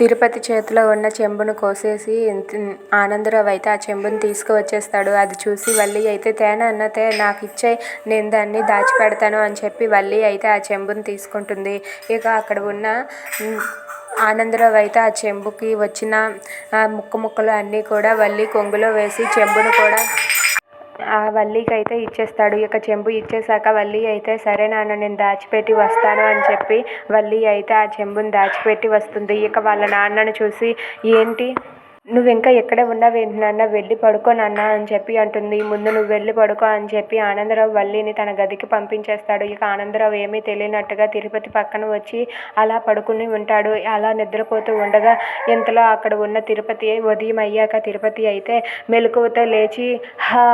తిరుపతి చేతిలో ఉన్న చెంబును కోసేసి ఆనందరావు అయితే ఆ చెంబును తీసుకువచ్చేస్తాడు. అది చూసి వల్లి అయితే తేనె అన్న తే నాకు ఇచ్చే నేను దాన్ని దాచిపెడతాను అని చెప్పి వల్లి అయితే ఆ చెంబును తీసుకుంటుంది. ఇక అక్కడ ఉన్న ఆనందరావు అయితే ఆ చెంబుకి వచ్చిన ముక్క ముక్కలు అన్నీ కూడా వల్లి కొంగులో వేసి చెంబును కూడా ఆ వల్లికి అయితే ఇచ్చేస్తాడు. ఇక చెంబు ఇచ్చేసాక వల్లి అయితే సరే నాన్న నేను దాచిపెట్టి వస్తాను అని చెప్పి వల్లి అయితే ఆ చెంబుని దాచిపెట్టి వస్తుంది. ఇక వాళ్ళ నాన్నను చూసి ఏంటి? నువ్వు ఇంకా ఎక్కడ ఉన్నావేంటి నాన్న? వెళ్ళి పడుకో నాన్న అని చెప్పి అంటుంది. ముందు నువ్వు వెళ్ళి పడుకో అని చెప్పి ఆనందరావు వల్లిని తన గదికి పంపించేస్తాడు. ఇక ఆనందరావు ఏమీ తెలియనట్టుగా తిరుపతి పక్కన వచ్చి అలా పడుకుని ఉంటాడు. అలా నిద్రపోతూ ఉండగా ఇంతలో అక్కడ ఉన్న తిరుపతి ఉదయం అయ్యాక తిరుపతి అయితే మెలకువతో లేచి హా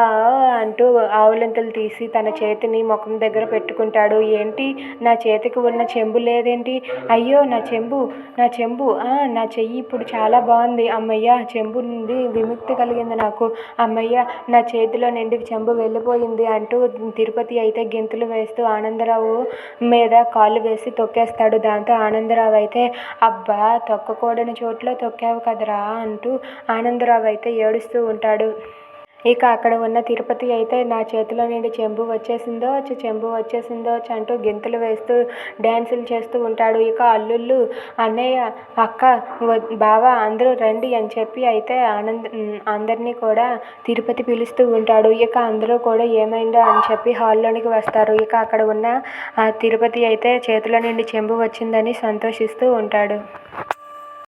అంటూ ఆవులింతలు తీసి తన చేతిని ముఖం దగ్గర పెట్టుకుంటాడు. ఏంటి? నా చేతికి ఉన్న చెంబు లేదేంటి? అయ్యో నా చెంబు నా చెంబు నా చెయ్యి ఇప్పుడు చాలా బాగుంది. అమ్మయ్య చెంబు నుండి విముక్తి కలిగింది నాకు. అమ్మయ్య నా చేతిలో నిండి చెంబు వెళ్ళిపోయింది అంటూ తిరుపతి అయితే గెంతులు వేస్తూ ఆనందరావు మీద కాళ్ళు వేసి తొక్కేస్తాడు. దాంతో ఆనందరావు అయితే అబ్బా తొక్కకూడని చోట్ల తొక్కావు కదరా అంటూ ఆనందరావు అయితే ఏడుస్తూ ఉంటాడు. ఇక అక్కడ ఉన్న తిరుపతి అయితే నా చేతిలో నుండి చెంబు వచ్చేసిందో చెంబు వచ్చేసిందో అంటూ గెంతులు వేస్తూ డ్యాన్సులు చేస్తూ ఉంటాడు. ఇక అల్లుళ్ళు అన్నయ్య అక్క బావ అందరూ రండి అని చెప్పి అయితే ఆనంద్ అందరినీ కూడా తిరుపతి పిలుస్తూ ఉంటాడు. ఇక అందరూ కూడా ఏమైందో అని చెప్పి హాల్లోనికి వస్తారు. ఇక అక్కడ ఉన్న తిరుపతి అయితే చేతిలో నుండి చెంబు వచ్చిందని సంతోషిస్తూ ఉంటాడు.